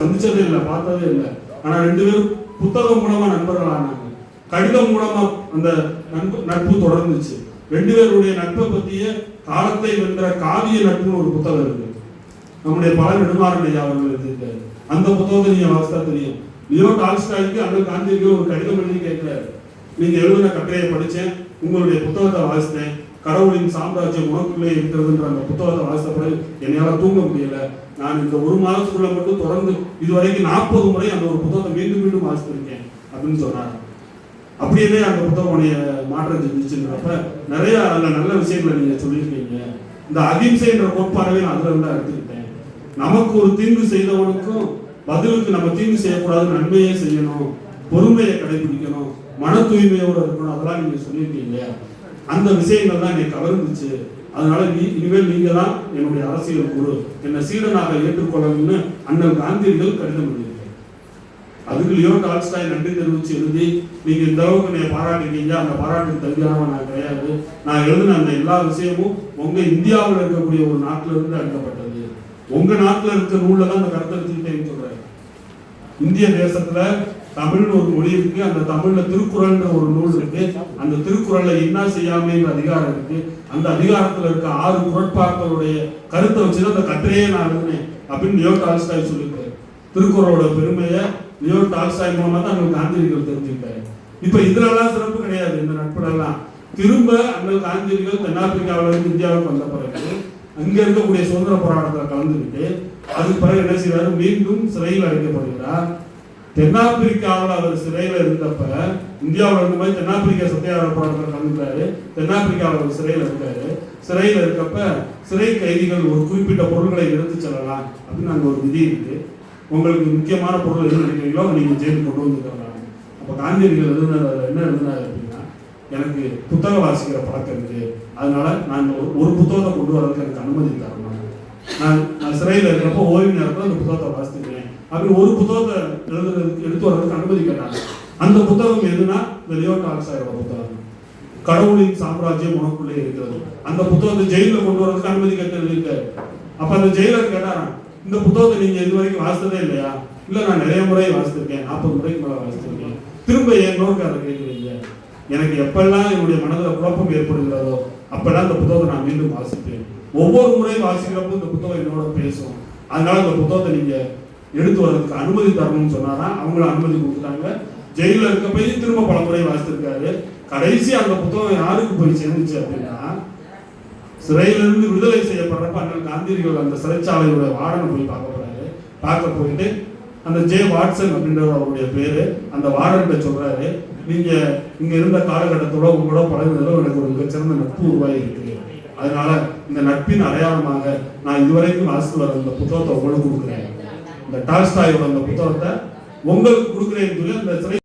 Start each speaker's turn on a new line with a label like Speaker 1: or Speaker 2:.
Speaker 1: சந்திச்சதே இல்லை பார்த்ததே இல்லை. ஆனா ரெண்டு பேரும் புத்தகம் மூலமா நண்பர்கள் ஆனாங்க. கடிதம் மூலமா அந்த நட்பு நட்பு தொடர்ந்துச்சு. ரெண்டு பேருடைய நட்பை பத்திய காலத்தை வென்ற காவிய நட்புன்னு ஒரு புத்தகம் இருக்கு. நம்முடைய பல நெடுமாறன் ஐயா அவர்கள் எழுதியிருக்காரு. அந்த புத்தகத்தை நீங்க வாசித்தா தெரியும். லியோ டால்ஸ்டாய்க்கு அந்த காந்திக்கு ஒரு கடிதம் எழுதி கேட்கிறாரு. நீங்க எழுதின கட்டுரையை படிச்சேன் உங்களுடைய புத்தகத்தை வாசித்தேன். கடவுளின் சாம்ராஜ்யம் உனக்குள்ளே இருக்கிறதுன்ற அந்த புத்தகத்தை வாசித்த பிறகு என்னால தூங்க முடியல. நான் இந்த ஒரு மாதத்துக்குள்ள மட்டும் தொடர்ந்து இதுவரைக்கும் நாற்பது முறை அந்த ஒரு புத்தகத்தை மீண்டும் மீண்டும் வாசித்திருக்கேன் அப்படின்னு சொன்னார். அப்படியே அந்த புத்தகம் உடைய மாற்றம் செஞ்சுச்சுன்றப்ப நிறைய அதில் நல்ல விஷயங்களை நீங்க சொல்லியிருக்கீங்க. இந்த அகிம்சைன்ற கோட்பாடவே நான் அதுல இருந்தா எடுத்துக்கிட்டேன். நமக்கு ஒரு தீங்கு செய்தவனுக்கும் பதிலுக்கு நம்ம தீங்கு செய்யக்கூடாது நன்மையே செய்யணும் பொறுமையை கடைபிடிக்கணும் மன தூய்மையோட இருக்கணும் அதெல்லாம் நீங்க சொல்லியிருக்கீங்க. அந்த விஷயங்கள் தான் என்னை கவர்ந்துச்சு. அதனால நீ இனிமேல் நீங்க தான் என்னுடைய அரசியல் குரு என்னை சீடனாக ஏற்றுக்கொள்ளணும்னு அண்ணல் காந்தியர்கள் கடிதம் எழுதியிருக்காரு. அதுக்கு லியோ டால்ஸ்டாய் நன்றி தெரிவிச்சு எழுதி நீங்க இந்த அளவுக்கு என்னை பாராட்டிருக்கீங்க. அந்த பாராட்டுக்கு தகுதியானவன் நான் கிடையாது. நான் எழுதின அந்த எல்லா விஷயமும் உங்க இந்தியாவில் இருக்கக்கூடிய ஒரு நாட்டில இருந்து அனுப்பப்பட்டது. உங்க நாட்டில் இருக்க நூல்ல தான் அந்த கருத்தை எடுத்துக்கிட்டேன்னு சொல்றாரு. இந்திய தேசத்துல தமிழ்னு ஒரு மொழி இருக்கு. அந்த தமிழ்ல திருக்குறள்ன்ற ஒரு நூல் இருக்கு. திருக்குறள்ல என்ன செய்யாமைன்ற அதிகாரம் இருக்கு. அந்த அதிகாரத்துல இருக்க ஆறு குரட்பாக்களுடைய கருத்தை வச்சுதான் அந்த கட்டுரையே நான் எழுதினேன் அப்படின்னு லியோ டால்ஸ்டாய் சொல்லியிருக்காரு. திருக்குறளோட பெருமையை நியோ டால்ஸ்டாய் மூலமா தான் அண்ணல் காந்தியடிகள் தெரிஞ்சுக்கிட்டாரு. இப்ப இதுலலாம் சிறப்பு கிடையாது இந்த நட்புடெல்லாம் திரும்ப அண்ணல் காந்தியடிகள் தென்னாப்பிரிக்காவில இருந்து இந்தியாவுக்கு வந்த பிறகு அங்க இருக்கக்கூடிய சுதந்திர போராட்டத்தில் கலந்துக்கிட்டு அதுக்கு பிறகு என்ன செய்வார்? மீண்டும் சிறையில் அடைக்கப்படுகிறார். தென்னாப்பிரிக்காவில் அவர் சிறையில் இருந்தப்ப இந்தியாவில் இருந்த மாதிரி தென்னாப்பிரிக்கா சத்தியாகிற போராட்டத்தில் கலந்துட்டாரு தென்னாப்பிரிக்காவில் அவர் சிறையில் இருக்காரு சிறையில் இருக்கப்ப சிறை கைதிகள் ஒரு குறிப்பிட்ட பொருட்களை எடுத்து செல்லலாம் அப்படின்னு அங்கே ஒரு விதி இருக்கு. உங்களுக்கு முக்கியமான பொருள் எது நினைக்கிறீங்களோ நீங்கள் ஜெயிலுக்கு கொண்டு வந்துக்கலாம் அப்போ காந்தியடிகள் எழுதினார் என்ன எழுதினார் அப்படின்னா எனக்கு புத்தகம் வாசிக்கிற பழக்கம் இருக்கு அதனால நான் ஒரு- ஒரு புத்தகத்தை கொண்டு வரதுக்கு எனக்கு அனுமதி தரணும். நான் நான் சிறையில் இருக்கிறப்போ ஓய்வு நேரத்தில் அந்த புத்தகத்தை வாசித்து அப்படி ஒரு புத்தகத்தை எழுதுறதுக்கு எடுத்து வர்றதுக்கு அனுமதி கேட்டாங்க. அந்த புத்தகம் எதுனா இந்த லியோ டால்சாயோட புத்தகம். கடவுளின் சாம்ராஜ்யம் உனக்குள்ளே இருக்கிறது. அந்த புத்தகத்தை ஜெயிலில் கொண்டு வரதுக்கு அனுமதி கேட்டு எழுதியிருக்காரு அப்ப அந்த ஜெயிலர் கேட்டாராம் இந்த புத்தகத்தை நீங்க இது வரைக்கும் வாசித்ததே இல்லையா? இல்ல நான் நிறைய முறை வாசித்திருக்கேன் நாற்பது முறைக்கு மேல வாசித்திருக்கேன். திரும்ப ஏன் நோக்கு அதை கேட்குறீங்க எனக்கு எப்பெல்லாம் என்னுடைய மனதில் குழப்பம் ஏற்படுகிறதோ அப்பெல்லாம் இந்த புத்தகத்தை நான் மீண்டும் வாசிப்பேன். ஒவ்வொரு முறையும் வாசிக்கிறப்போ இந்த புத்தகம் என்னோட பேசும். அதனால இந்த புத்தகத்தை நீங்க எடுத்து வர்றதுக்கு அனுமதி தரணும்னு சொன்னாதான் அவங்களும் அனுமதி கொடுத்துட்டாங்க. ஜெயில இருக்கப்பையும் திரும்ப பல முறை வாசித்திருக்காரு கடைசி அந்த புத்தகம் யாருக்கு போய் சேர்ந்துச்சு அப்படின்னா சிறையிலிருந்து விடுதலை செய்யப்படுறப்ப அண்ணன் காந்தியடிகள் அந்த சிறைச்சாலையோட வார்டனை போய் பார்க்க போறாரு. பார்க்க போயிட்டு அந்த ஜே வாட்சன் அப்படின்ற அவருடைய பேரு அந்த வார்டன்கிட்ட சொல்றாரு நீங்க இங்க இருந்த காலகட்டத்தோட உங்களோட பழகுனதோ எனக்கு ஒரு மிகச்சிறந்த நட்பு உருவாகி இருக்கு. அதனால இந்த நட்பின் அடையாளமாக நான் இதுவரைக்கும் வாசித்து வர இந்த புத்தகத்தை உங்களுக்கு கொடுக்குறேன். இந்த டால்ஸ்டாயோட அந்த புத்தகத்தை உங்களுக்கு கொடுக்குறேன்னு சொல்லி அந்த சிறை